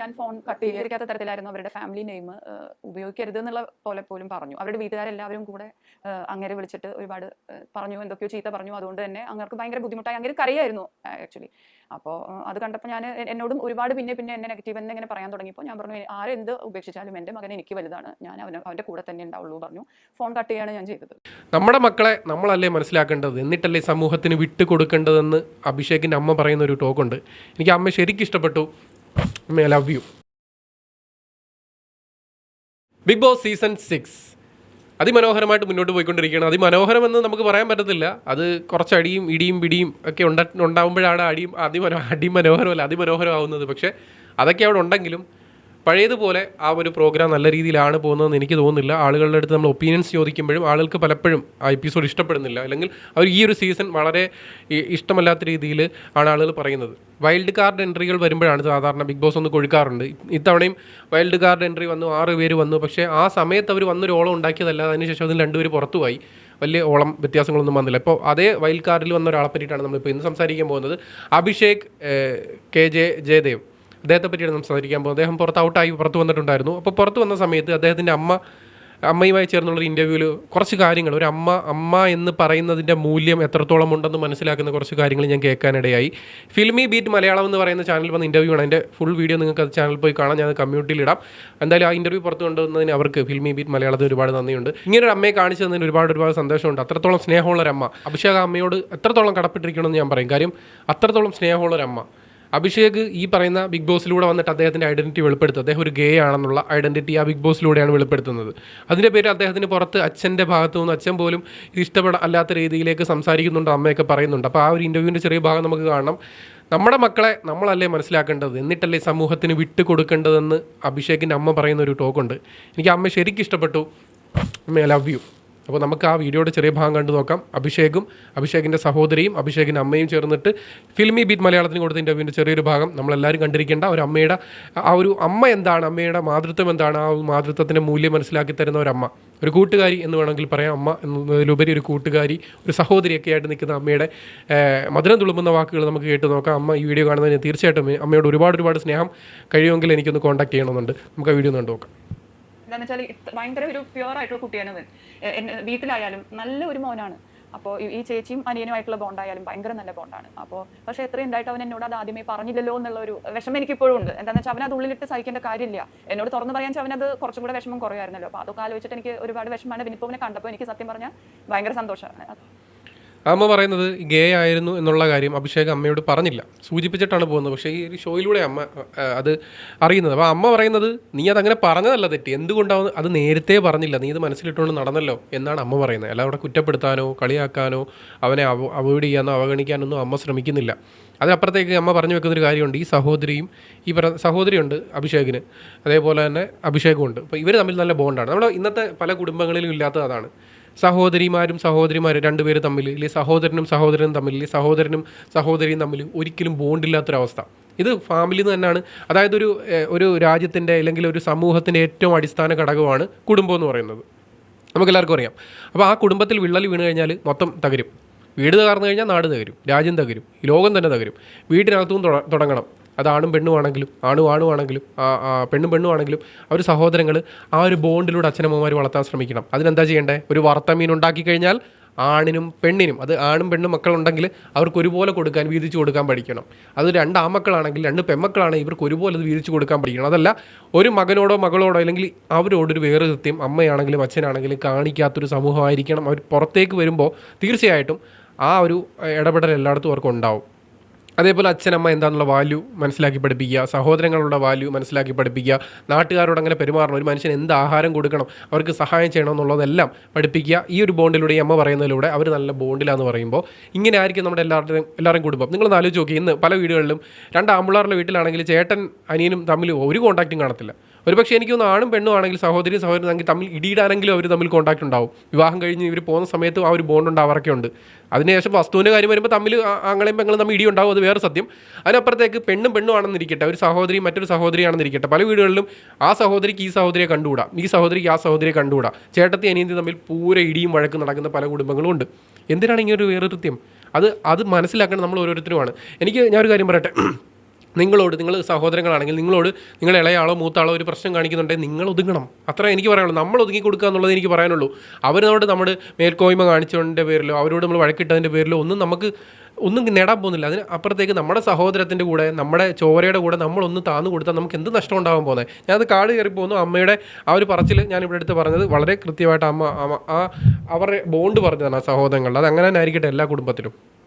ഞാൻ phone cut ചെയ്തിരിക്കാത്ത തരത്തിലായിരുന്നു അവരുടെ family name ഉപയോഗിക്കരുത് എന്നുള്ള പോലെ പോലും പറഞ്ഞു. അവരുടെ വീട്ടുകാരെല്ലാവരും കൂടെ അങ്ങേരെ വിളിച്ചിട്ട് ഒരുപാട് പറഞ്ഞു എന്തൊക്കെയോ ചീത്ത പറഞ്ഞു. അതുകൊണ്ട് തന്നെ അങ്ങേർക്ക് ഭയങ്കര ബുദ്ധിമുട്ടായി. അങ്ങനെ കറിയായിരുന്നു ആക്ച്വലി അപ്പോൾ അത് കണ്ടപ്പോൾ ഞാൻ എന്നോടും ഒരുപാട് പിന്നെ പിന്നെ എന്നെ നെഗറ്റീവ് തന്നെ ഇങ്ങനെ പറയാൻ തുടങ്ങിയപ്പോൾ ഞാൻ പറഞ്ഞു ആരെന്ത് ഉപേക്ഷിച്ചാലും എന്റെ മകൻ എനിക്ക് വലുതാണ്. ഞാൻ അവന് അവന്റെ കൂടെ തന്നെ ഉണ്ടാവുള്ളൂ പറഞ്ഞു. ഫോൺ കട്ട് ചെയ്യാണ് ഞാൻ ചെയ്തത്. നമ്മുടെ മക്കളെ നമ്മളല്ലേ മനസ്സിലാക്കേണ്ടത്? എന്നിട്ടല്ലേ സമൂഹത്തിന് വിട്ടു കൊടുക്കേണ്ടതെന്ന് അഭിഷേകിന്റെ അമ്മ പറയുന്ന ഒരു ടോക്കുണ്ട് എനിക്ക് അമ്മ ശരിക്കും ഇഷ്ടപ്പെട്ടു. അമ്മ love you Bigg Boss season six അതിമനോഹരമായിട്ട് മുന്നോട്ട് പോയിക്കൊണ്ടിരിക്കുകയാണ്. അതിമനോഹരമെന്ന് നമുക്ക് പറയാൻ പറ്റത്തില്ല. അത് കുറച്ച് അടിയും ഇടിയും പിടിയും ഒക്കെ ഉണ്ട ഉണ്ടാകുമ്പോഴാണ് അടിയും അതിമനോ അടിമനോഹരമല്ല അതിമനോഹരമാവുന്നത്. പക്ഷേ അതൊക്കെ അവിടെ ഉണ്ടെങ്കിലും പഴയതുപോലെ ആ ഒരു പ്രോഗ്രാം നല്ല രീതിയിലാണ് പോകുന്നതെന്ന് എനിക്ക് തോന്നുന്നില്ല. ആളുകളുടെ അടുത്ത് നമ്മൾ ഒപ്പീനിയൻസ് ചോദിക്കുമ്പോഴും ആളുകൾക്ക് പലപ്പോഴും ആ എപ്പിസോഡ് ഇഷ്ടപ്പെടുന്നില്ല. അല്ലെങ്കിൽ അവർ ഈ ഒരു സീസൺ വളരെ ഇഷ്ടമല്ലാത്ത രീതിയിൽ ആണ് ആളുകൾ പറയുന്നത്. വൈൽഡ് കാർഡ് എൻട്രികൾ വരുമ്പോഴാണ് സാധാരണ ബിഗ് ബോസ് ഒന്ന് കൊഴുക്കാറുണ്ട്. ഇത്തവണയും വൈൽഡ് കാർഡ് എൻട്രി വന്നു ആറ് പേര് വന്നു. പക്ഷേ ആ സമയത്ത് അവർ വന്നൊരു ഓളം ഉണ്ടാക്കിയതല്ല അതിനുശേഷം അതിന് രണ്ടുപേര് പുറത്തുപോയി. വലിയ ഓളം വ്യത്യാസങ്ങളൊന്നും വന്നില്ല. ഇപ്പോൾ അതേ വൈൽഡ് കാർഡിൽ വന്ന ഒരാളെ പറ്റിയിട്ടാണ് നമ്മളിപ്പോൾ ഇന്ന് സംസാരിക്കാൻ പോകുന്നത്. Abhishek K J Jayadev. അദ്ദേഹത്തെ പറ്റിയാണ് സംസാരിക്കാൻ പോകുന്നത്. അദ്ദേഹം പുറത്ത് ഔട്ടായി പുറത്ത് വന്നിട്ടുണ്ടായിരുന്നു. അപ്പോൾ പുറത്ത് വന്ന സമയത്ത് അദ്ദേഹത്തിന്റെ അമ്മ അമ്മയുമായി ചേർന്നുള്ള ഇന്റർവ്യൂവിൽ കുറച്ച് കാര്യങ്ങൾ ഒരു അമ്മ അമ്മ എന്ന് പറയുന്നതിന്റെ മൂല്യം എത്രത്തോളം ഉണ്ടെന്ന് മനസ്സിലാക്കുന്ന കുറച്ച് കാര്യങ്ങൾ ഞാൻ കേൾക്കാനിടയായി. ഫിലിമി ബീറ്റ് മലയാളം എന്ന് പറയുന്ന ചാനൽ വന്ന ഇന്റർവ്യൂ ആണ്. അതിന്റെ ഫുൾ വീഡിയോ നിങ്ങൾക്ക് അത് ചാനൽ പോയി കാണാം. ഞാൻ കമ്മ്യൂണിറ്റിയിൽ ഇടാം. എന്തായാലും ആ ഇന്റർവ്യൂ പുറത്ത് കൊണ്ടുവന്നതിന് അവർക്ക് ഫിൽമി ബീറ്റ് മലയാളത്തിൽ ഒരുപാട് നന്ദിയുണ്ട്. ഇങ്ങനൊരു അമ്മയെ കാണിച്ചു തന്നതിന് ഒരുപാട് ഒരുപാട് സന്തോഷമുണ്ട്. അത്രത്തോളം സ്നേഹമുള്ള ഒരു അമ്മ അഭിഷേക് അമ്മയോട് എത്രത്തോളം കടപ്പെട്ടിരിക്കണമെന്ന് ഞാൻ പറയും. കാര്യം അത്രത്തോളം സ്നേഹമുള്ള ഒരു അമ്മ അഭിഷേക് ഈ പറയുന്ന ബിഗ് ബോസിലൂടെ വന്നിട്ട് അദ്ദേഹത്തിന്റെ ഐഡന്റിറ്റി വെളിപ്പെടുത്തും. അദ്ദേഹം ഒരു ഗേ ആണെന്നുള്ള ഐഡന്റിറ്റി ആ ബിഗ് ബോസിലൂടെയാണ് വെളിപ്പെടുത്തുന്നത്. അതിന്റെ പേര് അദ്ദേഹത്തിന് പുറത്ത് അച്ഛന്റെ ഭാഗത്തു നിന്ന് അച്ഛൻ പോലും ഇത് ഇഷ്ടപ്പെടാൻ അല്ലാത്ത രീതിയിലേക്ക് സംസാരിക്കുന്നുണ്ട് അമ്മയൊക്കെ പറയുന്നുണ്ട്. അപ്പോൾ ആ ഒരു ഇന്റർവ്യൂവിന്റെ ചെറിയ ഭാഗം നമുക്ക് കാണണം. നമ്മുടെ മക്കളെ നമ്മളല്ലേ മനസ്സിലാക്കേണ്ടത്? എന്നിട്ടല്ലേ സമൂഹത്തിന് വിട്ടു കൊടുക്കേണ്ടതെന്ന് അഭിഷേകിന്റെ അമ്മ പറയുന്ന ഒരു ടോക്കുണ്ട് എനിക്ക് അമ്മ ശരിക്കും ഇഷ്ടപ്പെട്ടു അമ്മ ഐ ലവ് യു അപ്പോൾ നമുക്ക് ആ വീഡിയോയുടെ ചെറിയ ഭാഗം കണ്ടു നോക്കാം. അഭിഷേകും അഭിഷേകിന്റെ സഹോദരിയും അഭിഷേകിന്റെ അമ്മയും ചേർന്നിട്ട് ഫിലിമി ബീറ്റ് മലയാളത്തിന് കൊടുത്ത ഇന്റർവ്യൂവിന്റെ ചെറിയൊരു ഭാഗം നമ്മളെല്ലാവരും കണ്ടിരിക്കേണ്ട ഒരു അമ്മയുടെ ആ ഒരു അമ്മ എന്താണ് അമ്മയുടെ മാതൃത്വം എന്താണ് ആ മാതൃത്വത്തിന്റെ മൂല്യം മനസ്സിലാക്കി തരുന്ന ഒരു അമ്മ. ഒരു കൂട്ടുകാരി എന്ന് വേണമെങ്കിൽ പറയാം. അമ്മ എന്നതിലുപരി ഒരു കൂട്ടുകാരി ഒരു സഹോദരിയൊക്കെ ആയിട്ട് നിൽക്കുന്ന അമ്മയുടെ മധുരം തുളുമ്പുന്ന വാക്കുകൾ നമുക്ക് കേട്ട് നോക്കാം. അമ്മ ഈ വീഡിയോ കാണുന്നതിന് തീർച്ചയായിട്ടും അമ്മയോട് ഒരുപാട് ഒരുപാട് സ്നേഹം. കഴിയുമെങ്കിൽ എനിക്കൊന്ന് കോൺടാക്ട് ചെയ്യണമെന്നുണ്ട്. നമുക്ക് ആ വീഡിയോ ഒന്ന് കണ്ടു നോക്കാം. എന്താണെന്ന് വെച്ചാൽ ഭയങ്കര ഒരു പ്യുവർ ആയിട്ടുള്ള കുട്ടിയാണ് വീട്ടിലായാലും നല്ല ഒരു മോനാണ്. അപ്പോൾ ഈ ചേച്ചിയും അനിയനുമായിട്ടുള്ള ബോണ്ടായാലും ഭയങ്കര നല്ല ബോണ്ടാണ്. അപ്പോൾ പക്ഷേ എത്രയും ഉണ്ടായിട്ട് അവൻ എന്നോട് അത് ആദ്യമേ പറഞ്ഞില്ലല്ലോ എന്നുള്ള ഒരു വിഷമം എനിക്ക് ഇപ്പോഴും ഉണ്ട്. എന്താണെന്ന് വെച്ചാൽ അവൻ അത് ഉള്ളിലിട്ട് സഹിക്കേണ്ട കാര്യമില്ല. എന്നോട് തുറന്ന് പറയാൻ വെച്ചാൽ അവനത് കുറച്ചും കൂടെ വിഷമം കുറയായിരുന്നല്ലോ അപ്പോൾ അതൊക്കെ ആലോചിച്ചിട്ട് എനിക്ക് ഒരുപാട് വിഷമമാണ്. അവനെ കണ്ടപ്പോൾ എനിക്ക് സത്യം പറഞ്ഞാൽ ഭയങ്കര സന്തോഷമാണ്. അമ്മ പറയുന്നത് ഗേ ആയിരുന്നു എന്നുള്ള കാര്യം അഭിഷേക് അമ്മയോട് പറഞ്ഞില്ല. സൂചിപ്പിച്ചിട്ടാണ് പോകുന്നത്. പക്ഷേ ഈ ഒരു ഷോയിലൂടെ അമ്മ അത് അറിയുന്നത്. അപ്പോൾ അമ്മ പറയുന്നത് നീ അതങ്ങനെ പറഞ്ഞതല്ല തെറ്റി. എന്തുകൊണ്ടാവും അത് നേരത്തെ പറഞ്ഞില്ല. നീ ഇത് മനസ്സിലിട്ടുകൊണ്ട് നടന്നല്ലോ. എന്നാണ് അമ്മ പറയുന്നത്. അല്ല അവിടെ കുറ്റപ്പെടുത്താനോ കളിയാക്കാനോ അവനെ അവ അവോയ്ഡ് ചെയ്യാനോ അവഗണിക്കാനൊന്നും അമ്മ ശ്രമിക്കുന്നില്ല. അതിനപ്പുറത്തേക്ക് അമ്മ പറഞ്ഞു വെക്കുന്നൊരു കാര്യമുണ്ട്. ഈ സഹോദരിയും ഈ പറ സഹോദരിയുണ്ട് അഭിഷേകിന്. അതേപോലെ തന്നെ അഭിഷേകും ഉണ്ട്. അപ്പോൾ ഇവർ തമ്മിൽ നല്ല ബോണ്ടാണ് നമ്മൾ ഇന്നത്തെ പല കുടുംബങ്ങളിലും ഇല്ലാത്തത് അതാണ്. സഹോദരിമാരും സഹോദരിമാരും രണ്ടുപേര് തമ്മിൽ അല്ലെങ്കിൽ സഹോദരനും സഹോദരനും തമ്മിൽ അല്ലെങ്കിൽ സഹോദരനും സഹോദരിയും തമ്മിൽ ഒരിക്കലും ബോണ്ടില്ലാത്തൊരവസ്ഥ ഇത് ഫാമിലി തന്നെയാണ്. അതായത് ഒരു ഒരു രാജ്യത്തിന്റെ അല്ലെങ്കിൽ ഒരു സമൂഹത്തിന്റെ ഏറ്റവും അടിസ്ഥാന ഘടകമാണ് കുടുംബം എന്ന് പറയുന്നത്. നമുക്കെല്ലാവർക്കും അറിയാം. അപ്പോൾ ആ കുടുംബത്തിൽ വിള്ളൽ വീണ് കഴിഞ്ഞാൽ മൊത്തം തകരും. വീട് തകർന്നു കഴിഞ്ഞാൽ നാട് തകരും. രാജ്യം തകരും. ലോകം തന്നെ തകരും. വീട്ടിനകത്തും തുട- തുടങ്ങണം. അത് ആണും പെണ്ണും ആണെങ്കിലും ആണും ആണും ആണെങ്കിലും പെണ്ണും പെണ്ണും ആണെങ്കിലും അവർ സഹോദരങ്ങൾ ആ ഒരു ബോണ്ടിലൂടെ അച്ഛനമ്മമാർ വളർത്താൻ ശ്രമിക്കണം. അതിനെന്താ ചെയ്യേണ്ടേ? ഒരു വറുത്ത മീൻ ഉണ്ടാക്കി കഴിഞ്ഞാൽ ആണിനും പെണ്ണിനും അത് ആണും പെണ്ണും മക്കളുണ്ടെങ്കിൽ അവർക്ക് ഒരുപോലെ കൊടുക്കാൻ വീതിച്ചു കൊടുക്കാൻ പഠിക്കണം. അത് രണ്ട് ആമക്കളാണെങ്കിൽ രണ്ട് പെമ്മക്കളാണെങ്കിൽ ഇവർക്ക് ഒരുപോലെ അത് വീതിച്ചു കൊടുക്കാൻ പഠിക്കണം. അതല്ല ഒരു മകനോടോ മകളോടോ അല്ലെങ്കിൽ അവരോടൊരു വേറെ കൃത്യം അമ്മയാണെങ്കിലും അച്ഛനാണെങ്കിലും കാണിക്കാത്തൊരു സമൂഹമായിരിക്കണം. അവർ പുറത്തേക്ക് വരുമ്പോൾ തീർച്ചയായിട്ടും ആ ഒരു ഇടപെടൽ എല്ലായിടത്തും അവർക്ക് ഉണ്ടാവും. അതേപോലെ അച്ഛനമ്മ എന്താണെന്നുള്ള വാല്യൂ മനസ്സിലാക്കി പഠിപ്പിക്കുക സഹോദരങ്ങളുടെ വാല്യൂ മനസ്സിലാക്കി പഠിപ്പിക്കുക നാട്ടുകാരോട് അങ്ങനെ പെരുമാറണം ഒരു മനുഷ്യൻ എന്ത് ആഹാരം കൊടുക്കണം അവർക്ക് സഹായം ചെയ്യണം എന്നുള്ളതെല്ലാം പഠിപ്പിക്കുക. ഈ ഒരു ബോണ്ടിലൂടെ അമ്മ പറയുന്നതിലൂടെ അവർ നല്ല ബോണ്ടിലാന്ന് പറയുമ്പോൾ ഇങ്ങനെ ആയിരിക്കും നമ്മുടെ എല്ലാവരുടെയും എല്ലാവരും കുടുംബം. നിങ്ങൾ ആലോചിച്ച് നോക്കി ഇന്ന് പല വീടുകളിലും രണ്ട് ആമ്പിളാറുടെ വീട്ടിലാണെങ്കിൽ ചേട്ടൻ അനിയനും തമ്മിൽ ഒരു കോൺടാക്റ്റും കാണത്തില്ല. ഒരുപക്ഷെ എനിക്ക് തോന്നുന്നു ആണും പെണ്ണും ആണെങ്കിൽ സഹോദരി സഹോദരൻ തമ്മിൽ തമ്മിൽ ഇടിയിടാനെങ്കിലും അവർ തമ്മിൽ കോൺടാക്ട് ഉണ്ടാവും. വിവാഹം കഴിഞ്ഞ് ഇവർ പോകുന്ന സമയത്തും ആ ഒരു ബോണ്ട് ഉണ്ടാവാറൊക്കെ ഉണ്ട്. അതിനുശേഷം വസ്തുവിന്റെ കാര്യം വരുമ്പോൾ തമ്മിൽ ആങ്ങളെയും പെങ്ങളും തമ്മിൽ ഇടി ഉണ്ടാവും അത് വേറെ സത്യം. അതിനപ്പുറത്തേക്ക് പെണ്ണും പെണ്ണും ആണെന്നിരിക്കട്ടെ ഒരു സഹോദരി മറ്റൊരു സഹോദരിയാണെന്നിരിക്കട്ടെ പല വീടുകളിലും ആ സഹോദരിക്ക് ഈ സഹോദരിയെ കണ്ടുകൂടാ ഈ സഹോദരിക്ക് ആ സഹോദരിയെ കണ്ടുകൂടാ. ചേട്ടത്തി അനിയന്തി തമ്മിൽ പൂര ഇടിയും വഴക്കും നടക്കുന്ന പല കുടുംബങ്ങളും ഉണ്ട്. എന്തിനാണ് ഇങ്ങനെ ഒരു വേറെ കൃത്യം? അത് അത് മനസ്സിലാക്കണം നമ്മൾ ഓരോരുത്തരുമാണ്. എനിക്ക് ഞാനൊരു ഒരു കാര്യം പറയട്ടെ. നിങ്ങളോട് നിങ്ങൾ സഹോദരങ്ങളാണെങ്കിൽ നിങ്ങളോട് നിങ്ങൾ ഇളയാളോ മൂത്താളോ ഒരു പ്രശ്നം കാണിക്കുന്നുണ്ടെങ്കിൽ നിങ്ങൾ ഒതുങ്ങണം. അത്ര എനിക്ക് പറയാനുള്ളൂ. നമ്മൾ ഒതുങ്ങി കൊടുക്കുക എന്നുള്ളത് എനിക്ക് പറയാനുള്ളൂ. അവരോട് നമ്മൾ മേൽക്കോയ്മ കാണിച്ചതിന്റെ പേരിലോ അവരോട് നമ്മൾ വഴക്കിട്ടതിന്റെ പേരിലോ ഒന്നും നമുക്ക് ഒന്നും നേടാൻ പോകുന്നില്ല. അതിന് അപ്പുറത്തേക്ക് നമ്മുടെ സഹോദരത്തിന്റെ കൂടെ നമ്മുടെ ചോരയുടെ കൂടെ നമ്മളൊന്ന് താന്നു കൊടുത്താൽ നമുക്ക് എന്ത് നഷ്ടം ഉണ്ടാകാൻ പോകുന്നത് ഞാനത് കാട് കയറി പോകുന്നു. അമ്മയുടെ ആ ഒരു പറച്ചിൽ ഞാൻ ഇവിടെ അടുത്ത് പറഞ്ഞത് വളരെ കൃത്യമായിട്ട് അമ്മ ആ അവരുടെ ബോണ്ട് പറഞ്ഞതാണ് ആ സഹോദരങ്ങളുടെ. അത് അങ്ങനെ തന്നെ ആയിരിക്കട്ടെ എല്ലാ കുടുംബത്തിലും.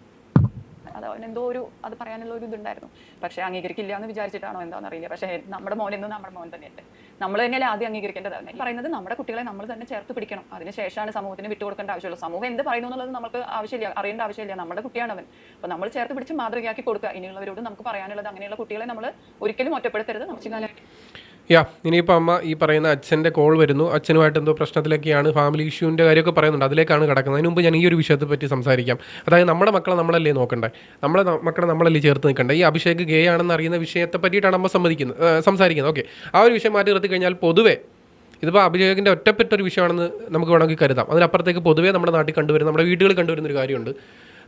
അത് എന്തോ ഒരു അത് പറയാനുള്ള ഒരു ഇതുണ്ടായിരുന്നു. പക്ഷെ അംഗീകരിക്കില്ല എന്ന് വിചാരിച്ചിട്ടാണോ എന്താണെന്ന് അറിയില്ല. പക്ഷേ നമ്മുടെ മോൻ എന്ന് നമ്മുടെ മോൻ തന്നെയല്ലേ. നമ്മൾ തന്നെയല്ലേ ആദ്യം അംഗീകരിക്കേണ്ടതാണ് പറയുന്നത് നമ്മുടെ കുട്ടികളെ നമ്മൾ തന്നെ ചേർത്ത് പിടിക്കണം. അതിനുശേഷമാണ് സമൂഹത്തിന് വിട്ടുകൊടുക്കേണ്ട ആവശ്യമുള്ളൂ സമൂഹം എന്ത് പറയുന്നു എന്നുള്ളത് നമുക്ക് ആവശ്യമില്ല അറിയേണ്ട ആവശ്യമില്ല. നമ്മുടെ കുട്ടിയാണ് അവൻ. അപ്പോൾ നമ്മൾ ചേർത്ത് പിടിച്ച് മാതൃകയാക്കി കൊടുക്കുക. ഇനിയുള്ളവരോട് നമുക്ക് പറയാനുള്ളത് അങ്ങനെയുള്ള കുട്ടികളെ നമ്മൾ ഒരിക്കലും ഒറ്റപ്പെടുത്തരുത്. നമുക്ക് യാ ഇനിയിപ്പോൾ അമ്മ ഈ പറയുന്ന അച്ഛന്റെ കോൾ വരുന്നു. അച്ഛനുമായിട്ട് എന്തോ പ്രശ്നത്തിലൊക്കെയാണ് ഫാമിലി ഇഷ്യൂവിന്റെ കാര്യമൊക്കെ പറയുന്നുണ്ട്. അതിലേക്കാണ് കിടക്കുന്നത്. അതിന് മുമ്പ് ഞാൻ ഈ ഒരു വിഷയത്തെ പറ്റി സംസാരിക്കാം. അതായത് നമ്മുടെ മക്കളെ നമ്മളല്ലേ നോക്കണ്ടേ? നമ്മളെ മക്കളെ നമ്മളല്ലേ ചേർത്ത് നിൽക്കണ്ടേ? ഈ അഭിഷേക് ഗേ ആണെന്ന് അറിയുന്ന വിഷയത്തെ പറ്റിയിട്ടാണ് അമ്മ സമ്മതിക്കുന്നത് സംസാരിക്കുന്നത്. ഓക്കെ. ആ ഒരു വിഷയം മാറ്റി നിർത്തി കഴിഞ്ഞാൽ പൊതുവേ ഇതിപ്പോൾ അഭിഷേകിന്റെ ഒറ്റപ്പെട്ട ഒരു വിഷയമാണെന്ന് നമുക്ക് വേണമെങ്കിൽ കരുതാം. അതിനപ്പുറത്തേക്ക് പൊതുവേ നമ്മുടെ നാട്ടിൽ കണ്ടുവരുന്ന നമ്മുടെ വീടുകളിൽ കണ്ടുവരുന്ന ഒരു കാര്യമുണ്ട്.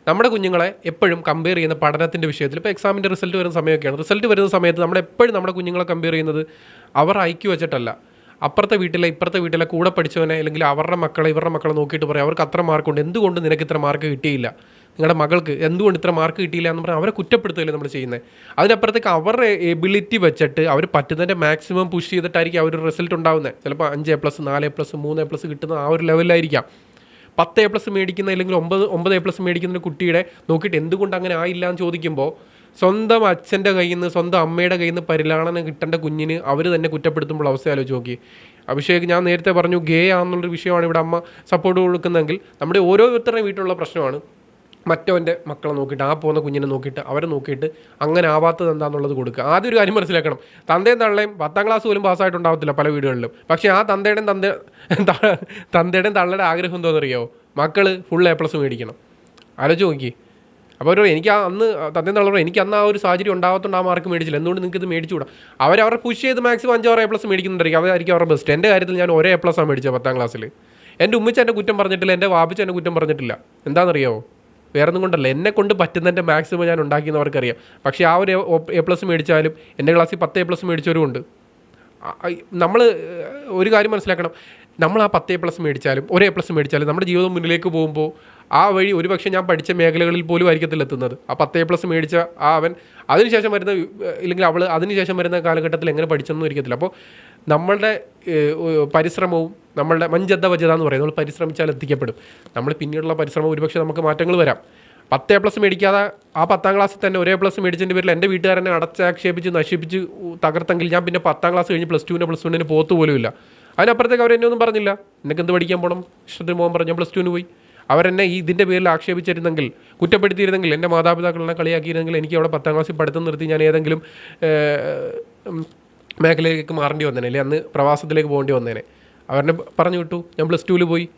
നമ്മുടെ കുഞ്ഞുങ്ങളെ എപ്പോഴും കമ്പയർ ചെയ്യുന്ന പഠനത്തിന്റെ വിഷയത്തിൽ ഇപ്പോൾ എക്സാമിന്റെ റിസൾട്ട് വരുന്ന സമയമൊക്കെയാണ്. റിസൾട്ട് വരുന്ന സമയത്ത് നമ്മൾ എപ്പോഴും നമ്മുടെ കുഞ്ഞുങ്ങളെ കമ്പയർ ചെയ്യുന്നത് അവർ ഐക്യു വെച്ചിട്ടല്ല. അപ്പുറത്തെ വീട്ടിലെ ഇപ്പുറത്തെ വീട്ടിലെ കൂടെ പഠിച്ചവനെ അല്ലെങ്കിൽ അവരുടെ മക്കളെ ഇവരുടെ മക്കളെ നോക്കിയിട്ട് പറയും അവർക്ക് അത്ര മാർക്കുണ്ട് എന്തുകൊണ്ട് നിനക്ക് ഇത്ര മാർക്ക് കിട്ടിയില്ല? നിങ്ങളുടെ മകൾക്ക് എന്തുകൊണ്ട് ഇത്ര മാർക്ക് കിട്ടിയില്ല എന്ന് പറഞ്ഞാൽ അവരെ കുറ്റപ്പെടുത്തുകയല്ലേ നമ്മൾ ചെയ്യുന്നത്. അതിനപ്പുറത്തേക്ക് അവരുടെ എബിലിറ്റി വെച്ചിട്ട് അവർ പറ്റുന്നതിന്റെ മാക്സിമം പുഷ് ചെയ്തിട്ടായിരിക്കും അവർ റിസൾട്ട് ഉണ്ടാവുന്നത്. ചിലപ്പോൾ അഞ്ച് എ പ്ലസ് നാല് എ പ്ലസ് മൂന്ന് എ പ്ലസ് കിട്ടുന്ന ആ ഒരു ലെവലിലായിരിക്കാം പത്ത് എ പ്ലസ് മേടിക്കുന്ന അല്ലെങ്കിൽ ഒമ്പത് ഒമ്പത് എ പ്ലസ് മേടിക്കുന്ന കുട്ടിയുടെ നോക്കിയിട്ട് എന്തുകൊണ്ട് അങ്ങനെ ആയില്ല എന്ന് ചോദിക്കുമ്പോൾ സ്വന്തം അച്ഛന്റെ കയ്യിൽ നിന്ന് സ്വന്തം അമ്മയുടെ കയ്യിൽ നിന്ന് പരിലാളനം കിട്ടേണ്ട കുഞ്ഞിന് അവർ തന്നെ കുറ്റപ്പെടുത്തുമ്പോൾ അവസ്ഥ ആലോചിച്ച് നോക്കി. അഭിഷേക് ഞാൻ നേരത്തെ പറഞ്ഞു ഗേ ആണെന്നുള്ളൊരു വിഷയമാണ് ഇവിടെ അമ്മ സപ്പോർട്ട് കൊടുക്കുന്നതെങ്കിൽ നമ്മുടെ ഓരോരുത്തരുടെയും വീട്ടിലുള്ള പ്രശ്നമാണ്. മറ്റവന്റെ മക്കളെ നോക്കിയിട്ട് ആ പോകുന്ന കുഞ്ഞിനെ നോക്കിയിട്ട് അവരെ നോക്കിയിട്ട് അങ്ങനെ ആവാത്തത് എന്താണെന്നുള്ളത് കൊടുക്കുക. ആദ്യം ഒരു കാര്യം മനസ്സിലാക്കണം. തന്തയും തള്ളയും പത്താം ക്ലാസ് പോലും പാസ്സായിട്ടുണ്ടാവത്തില്ല പല വീടുകളിലും. പക്ഷേ ആ തന്തയുടെയും തന്ത തന്തയുടെയും തള്ളയുടെ ആഗ്രഹം എന്താണെന്നറിയാമോ മക്കൾ ഫുൾ എ പ്ലസ് മേടിക്കണം. ആലോചിച്ച് നോക്കി. അപ്പോൾ അവർ എനിക്ക് അന്ന് തന്തയും തള്ളറോ എനിക്ക് അന്ന് ആ ഒരു സാഹചര്യം ഉണ്ടാകത്തോണ്ട് ആ മാർക്ക് മേടിച്ചില്ല. എന്തുകൊണ്ട് നിങ്ങൾക്ക് ഇത് മേടിച്ചുകൂടാ അവരവരെ പുഷ് ചെയ്ത് മാക്സിമം അഞ്ചാറ് എ പ്ലസ് മേടിക്കുന്നുണ്ടായിരിക്കും. അവരായിരിക്കും അവരുടെ ബെസ്റ്റ് എന്റെ കാര്യത്തിൽ ഞാൻ ഒരേ എ പ്ലസ് ആണ് മേടിച്ചത് പത്താം ക്ലാസ്സിൽ എന്റെ ഉമ്മച്ച എന്റെ കുറ്റം പറഞ്ഞിട്ടില്ല എന്റെ വാപ്പിച്ച എന്നെ കുറ്റം പറഞ്ഞിട്ടില്ല. എന്താണെന്നറിയാമോ വേറെ ഒന്നും കൊണ്ടല്ല. എന്നെ കൊണ്ട് പറ്റുന്നതിന്റെ മാക്സിമം ഞാൻ ഉണ്ടാക്കിയെന്നവർക്കറിയാം പക്ഷേ ആ ഒരു എ പ്ലസ് മേടിച്ചാലും എന്റെ ക്ലാസ്സിൽ പത്ത് എ പ്ലസ് മേടിച്ചവരും ഉണ്ട്. നമ്മൾ ഒരു കാര്യം മനസ്സിലാക്കണം. നമ്മൾ ആ പത്ത് എ പ്ലസ് മേടിച്ചാലും ഒരു എ പ്ലസ് മേടിച്ചാലും നമ്മുടെ ജീവിതം മുന്നിലേക്ക് പോകുമ്പോൾ ആ വഴി ഒരുപക്ഷെ ഞാൻ പഠിച്ച മേഖലകളിൽ പോലും ആയിരിക്കത്തില്ല എത്തുന്നത്. ആ പത്ത് എ പ്ലസ് മേടിച്ച ആ അവൻ അതിനുശേഷം വരുന്ന ഇല്ലെങ്കിൽ അവൾ അതിനുശേഷം വരുന്ന കാലഘട്ടത്തിൽ എങ്ങനെ പഠിച്ചെന്നും ഇരിക്കത്തില്ല. അപ്പോൾ നമ്മളുടെ പരിശ്രമവും നമ്മളുടെ മഞ്ചദ്ധ വജത എന്ന് പറയുന്നത് നമ്മൾ പരിശ്രമിച്ചാൽ എത്തിക്കപ്പെടും. നമ്മൾ പിന്നീടുള്ള പരിശ്രമം ഒരുപക്ഷെ നമുക്ക് മാറ്റങ്ങൾ വരാം. പത്ത് എ പ്ലസ് മേടിക്കാതെ ആ പത്താം ക്ലാസ്സിൽ തന്നെ ഒരേ പ്ലസ് മേടിച്ചതിന്റെ പേരിൽ എന്റെ വീട്ടുകാരനെ അടച്ചാക്ഷേപിച്ച് നശിപ്പിച്ച് തകർത്തെങ്കിൽ ഞാൻ പിന്നെ പത്താം ക്ലാസ് കഴിഞ്ഞ് പ്ലസ് ടുവിന് പ്ലസ് ടുവിന് പോത്ത് പോലുമില്ല. അതിനപ്പുറത്തേക്ക് അവർ എന്നെ ഒന്നും പറഞ്ഞില്ല. നിനക്ക് എന്ത് പഠിക്കാൻ പോകണം ഇഷ്ടത്തിന് പോകാൻ പറഞ്ഞു പ്ലസ് ടുവിന് പോയി. അവരെന്നെ ഈ ഇതിന്റെ പേരിൽ ആക്ഷേപിച്ചിരുന്നെങ്കിൽ കുറ്റപ്പെടുത്തിയിരുന്നെങ്കിൽ എന്റെ മാതാപിതാക്കളെ കളിയാക്കിയിരുന്നെങ്കിൽ എനിക്ക് അവിടെ പത്താം ക്ലാസ്സിൽ പഠിത്തം നിർത്തി ഞാൻ ഏതെങ്കിലും മേഖലയിലേക്ക് മാറേണ്ടി വന്നേനെ അല്ലെ അന്ന് പ്രവാസത്തിലേക്ക് പോകേണ്ടി വന്നേനെ. അവരെന്നെ പറഞ്ഞു വിട്ടു ഞാൻ പ്ലസ് ടുവിൽ പോയി.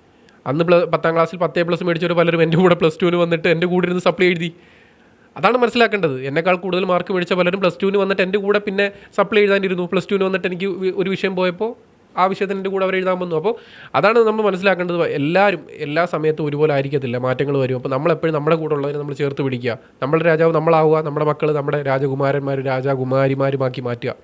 അന്ന് പ്ല പത്താം ക്ലാസ്സിൽ പത്തേ പ്ലസ് മേടിച്ചവർ പലരും എന്റെ കൂടെ പ്ലസ് ടുവിന് വന്നിട്ട് എന്റെ കൂടെ ഇരുന്ന് സപ്ലൈ എഴുതി. അതാണ് മനസ്സിലാക്കേണ്ടത്. എന്നെക്കാൾ കൂടുതൽ മാർക്ക് മേടിച്ച പലരും പ്ലസ് ടുവിന് വന്നിട്ട് എന്റെ കൂടെ പിന്നെ സപ്ലൈ എഴുതാനിരുന്നു. പ്ലസ് ടുവിന് വന്നിട്ട് എനിക്ക് ഒരു വിഷയം പോയപ്പോൾ ആ വിഷയത്തിന് കൂടെ അവർ എഴുതാൻ വന്നു. അപ്പോൾ അതാണ് നമ്മൾ മനസ്സിലാക്കേണ്ടത്. എല്ലാവരും എല്ലാ സമയത്തും ഒരുപോലെ ആയിരിക്കത്തില്ല മാറ്റങ്ങൾ വരും. അപ്പോൾ നമ്മളെപ്പോഴും നമ്മുടെ കൂടെ ഉള്ളവരെ നമ്മൾ ചേർത്ത് പിടിക്കുക. നമ്മുടെ രാജാവ് നമ്മളാവുക നമ്മുടെ മക്കൾ നമ്മുടെ രാജകുമാരന്മാർ രാജകുമാരിമാരുമാക്കി മാറ്റുക.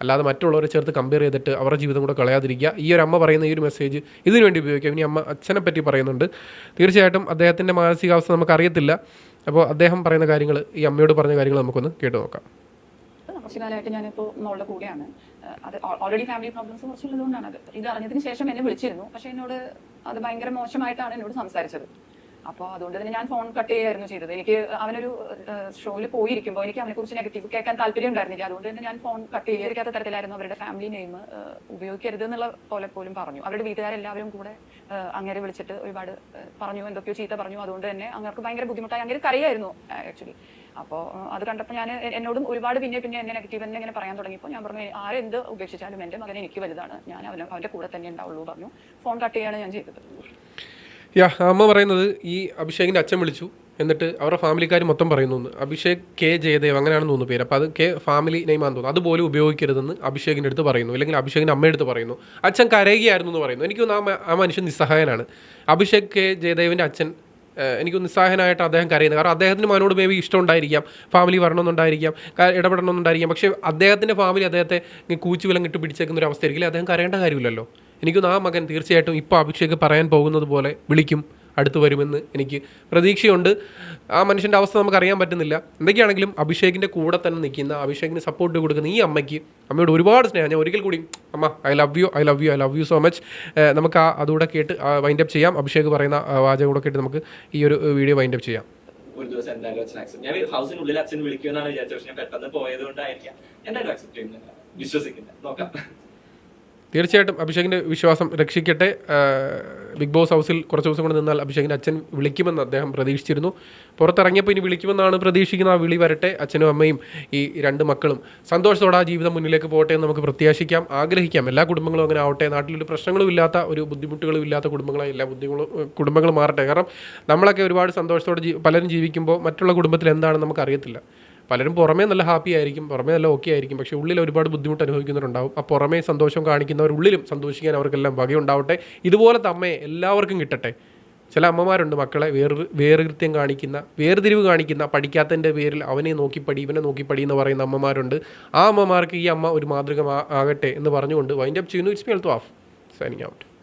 അല്ലാതെ മറ്റുള്ളവരെ ചേർത്ത് കമ്പയർ ചെയ്തിട്ട് അവരുടെ ജീവിതം കൂടെ കളയാതിരിക്കുക. ഈ ഒരു അമ്മ പറയുന്ന ഈ ഒരു മെസ്സേജ് ഇതിനു വേണ്ടി ഉപയോഗിക്കാം. ഇനി അമ്മ അച്ഛനെ പറ്റി പറയുന്നുണ്ട്. തീർച്ചയായിട്ടും അദ്ദേഹത്തിന്റെ മാനസികാവസ്ഥ നമുക്കറിയത്തില്ല. അപ്പോൾ അദ്ദേഹം പറയുന്ന കാര്യങ്ങൾ ഈ അമ്മയോട് പറഞ്ഞ കാര്യങ്ങൾ നമുക്കൊന്ന് കേട്ടു നോക്കാം. കുറച്ച് കാലമായിട്ട് ഞാനിപ്പോൾ മോളുടെ കൂടെയാണ്. അത് ഓൾറെഡി ഫാമിലി പ്രോബ്ലംസ് കുറച്ചുള്ളതുകൊണ്ടാണ് അത്. ഇത് അറിഞ്ഞതിന് ശേഷം എന്നെ വിളിച്ചിരുന്നു. പക്ഷേ എന്നോട് അത് ഭയങ്കര മോശമായിട്ടാണ് എന്നോട് സംസാരിച്ചത്. അപ്പോൾ അതുകൊണ്ട് തന്നെ ഞാൻ ഫോൺ കട്ട് ചെയ്യായിരുന്നു ചെയ്തത്. എനിക്ക് അവനൊരു ഷോയിൽ പോയിരിക്കുമ്പോൾ എനിക്ക് അവനെക്കുറിച്ച് നെഗറ്റീവ് കേൾക്കാൻ താല്പര്യം ഉണ്ടായിരുന്നില്ല. അതുകൊണ്ട് തന്നെ ഞാൻ ഫോൺ കട്ട് ചെയ്യാത്ത തരത്തിലായിരുന്നു അവരുടെ ഫാമിലി നെയിം ഉപയോഗിക്കരുത് എന്നുള്ള പോലെ പോലും പറഞ്ഞു. അവരുടെ വീട്ടുകാരെല്ലാവരും കൂടെ അങ്ങനെ വിളിച്ചിട്ട് ഒരുപാട് പറഞ്ഞു എന്തൊക്കെയോ ചീത്ത പറഞ്ഞു. അതുകൊണ്ട് തന്നെ അങ്ങനെ ഭയങ്കര ബുദ്ധിമുട്ടായി. അങ്ങനെ കറിയായിരുന്നു ആക്ച്വലി അപ്പോൾ അത് കണ്ടപ്പോൾ ഞാൻ എന്നോടും ഒരുപാട് പിന്നെ പിന്നെ എന്നെ നെഗറ്റീവ് തന്നെ ഇങ്ങനെ പറയാൻ തുടങ്ങിയപ്പോൾ ഞാൻ പറഞ്ഞു ആരെ എന്ത് ഉപേക്ഷിച്ചാലും എന്റെ മകൻ എനിക്ക് വലുതാണ്. ഞാൻ അവന് അവന്റെ കൂടെ തന്നെ ഉണ്ടാവുള്ളൂ പറഞ്ഞു. ഫോൺ കട്ട് ചെയ്യാണ് ഞാൻ ചെയ്തത്. യാ അമ്മ പറയുന്നത് ഈ അഭിഷേകിന്റെ അച്ഛൻ വിളിച്ചു. എന്നിട്ട് അവരുടെ ഫാമിലിക്കാർ മൊത്തം പറയുന്നു എന്ന്. അഭിഷേക് കെ ജയദേവ് അങ്ങനെയാണെന്ന് തോന്നുന്നു പേര്. അപ്പോൾ അത് കെ ഫാമിലി നെയ്മാന്ന് തോന്നുന്നു. അതുപോലെ ഉപയോഗിക്കരുതെന്ന് അഭിഷേകിന്റെ അടുത്ത് പറയുന്നു. അല്ലെങ്കിൽ അഭിഷേകിന്റെ അമ്മയുടെ അടുത്ത് പറയുന്നു. അച്ഛൻ കരയുകയായിരുന്നു എന്ന് പറയുന്നു. എനിക്ക് ആ മനുഷ്യൻ നിസ്സഹായനാണ്. അഭിഷേക് കെ ജയദേവിന്റെ അച്ഛൻ എനിക്ക് നിസ്സഹായനായിട്ട് അദ്ദേഹം കരയുന്നത് കാരണം അദ്ദേഹത്തിന് മകനോട് മേ ബി ഇഷ്ടം ഉണ്ടായിരിക്കാം ഫാമിലി വരണമെന്നുണ്ടായിരിക്കാം ഇടപെടണമെന്നുണ്ടായിരിക്കാം. പക്ഷേ അദ്ദേഹത്തിന്റെ ഫാമിലി അദ്ദേഹത്തെ കൂച്ചു കൂച്ചുവിലം കിട്ടി പിടിച്ചേക്കുന്ന ഒരു അവസ്ഥയായിരിക്കില്ല അദ്ദേഹം കരയേണ്ട കാര്യമില്ലല്ലോ. എനിക്കൊന്ന് ആ മകൻ തീർച്ചയായിട്ടും ഇപ്പോൾ അഭിഷേക് പറയാൻ പോകുന്നത് പോലെ വിളിക്കും. അടുത്ത് വരുമെന്ന് എനിക്ക് പ്രതീക്ഷയുണ്ട്. ആ മനുഷ്യന്റെ അവസ്ഥ നമുക്ക് അറിയാൻ പറ്റുന്നില്ല. എന്തൊക്കെയാണെങ്കിലും അഭിഷേകിന്റെ കൂടെ തന്നെ നിൽക്കുന്ന അഭിഷേകിന് സപ്പോർട്ട് കൊടുക്കുന്ന ഈ അമ്മയ്ക്ക് അമ്മയോട് ഒരുപാട് സ്നേഹം. ഞാൻ ഒരിക്കൽ കൂടി അമ്മ I love you I love you I love you so much നമുക്ക് ആ അതുകൂടെ കേട്ട് വൈൻഡ് അപ്പ് ചെയ്യാം. അഭിഷേക് പറയുന്ന വാചകം കൂടെ കേട്ട് നമുക്ക് ഈ ഒരു വീഡിയോ വൈൻഡ് അപ്പ് ചെയ്യാം. ഒരു ദിവസം എന്തായാലും അച്ഛൻ ഞാൻ ഹൗസിനുള്ളിൽ അച്ഛൻ വിളിക്കുമെന്നാണ് വിചാരിച്ചത്. പക്ഷെ ഞാൻ പെട്ടെന്ന് പോയത് കൊണ്ടായിരിക്കാം എന്തായാലും അക്സെപ്റ്റ് ചെയ്യുന്നില്ല. വിശ്വസിക്കുന്നില്ല. നോക്കാം. തീർച്ചയായിട്ടും അഭിഷേകിന്റെ വിശ്വാസം രക്ഷിക്കട്ടെ. ബിഗ് ബോസ് ഹൗസിൽ കുറച്ച് ദിവസം കൊണ്ട് നിന്നാൽ അഭിഷേകിന്റെ അച്ഛൻ വിളിക്കുമെന്ന് അദ്ദേഹം പ്രതീക്ഷിച്ചിരുന്നു. പുറത്തിറങ്ങിയപ്പോൾ ഇനി വിളിക്കുമെന്നാണ് പ്രതീക്ഷിക്കുന്ന ആ വിളി വരട്ടെ. അച്ഛനും അമ്മയും ഈ രണ്ട് മക്കളും സന്തോഷത്തോടെ ആ ജീവിതം മുന്നിലേക്ക് പോകട്ടെ എന്ന് നമുക്ക് പ്രത്യാശിക്കാം ആഗ്രഹിക്കാം. എല്ലാ കുടുംബങ്ങളും അങ്ങനെ ആവട്ടെ. നാട്ടിലൊരു പ്രശ്നങ്ങളും ഇല്ലാത്ത ഒരു ബുദ്ധിമുട്ടുകളും ഇല്ലാത്ത കുടുംബങ്ങളെ എല്ലാ ബുദ്ധിമുട്ടും കുടുംബങ്ങൾ മാറട്ടെ. കാരണം നമ്മളൊക്കെ ഒരുപാട് സന്തോഷത്തോടെ പലരും ജീവിക്കുമ്പോൾ മറ്റുള്ള കുടുംബത്തിൽ എന്താണെന്ന് നമുക്ക് അറിയത്തില്ല പലരും പുറമേ നല്ല ഹാപ്പി ആയിരിക്കും പുറമേ നല്ല ഓക്കെ ആയിരിക്കും പക്ഷേ ഉള്ളിൽ ഒരുപാട് ബുദ്ധിമുട്ട് അനുഭവിക്കുന്നവരുണ്ടാവും. ആ പുറമേ സന്തോഷം കാണിക്കുന്നവർ ഉള്ളിലും സന്തോഷിക്കാൻ അവർക്കെല്ലാം വകയുണ്ടാവട്ടെ. ഇതുപോലെ അമ്മയെ എല്ലാവർക്കും കിട്ടട്ടെ. ചില അമ്മമാരുണ്ട് മക്കളെ വേറെ വേറുകൃത്യം കാണിക്കുന്ന വേർതിരിവ് കാണിക്കുന്ന പഠിക്കാത്തതിന്റെ പേരിൽ അവനെ നോക്കിപ്പടി ഇവനെ നോക്കിപ്പടി എന്ന് പറയുന്ന അമ്മമാരുണ്ട്. ആ അമ്മമാർക്ക് ഈ അമ്മ ഒരു മാതൃക ആകട്ടെ എന്ന് പറഞ്ഞുകൊണ്ട് വൈൻഡ് അപ്പ് ചെയ്യുന്നു. It's me off signing out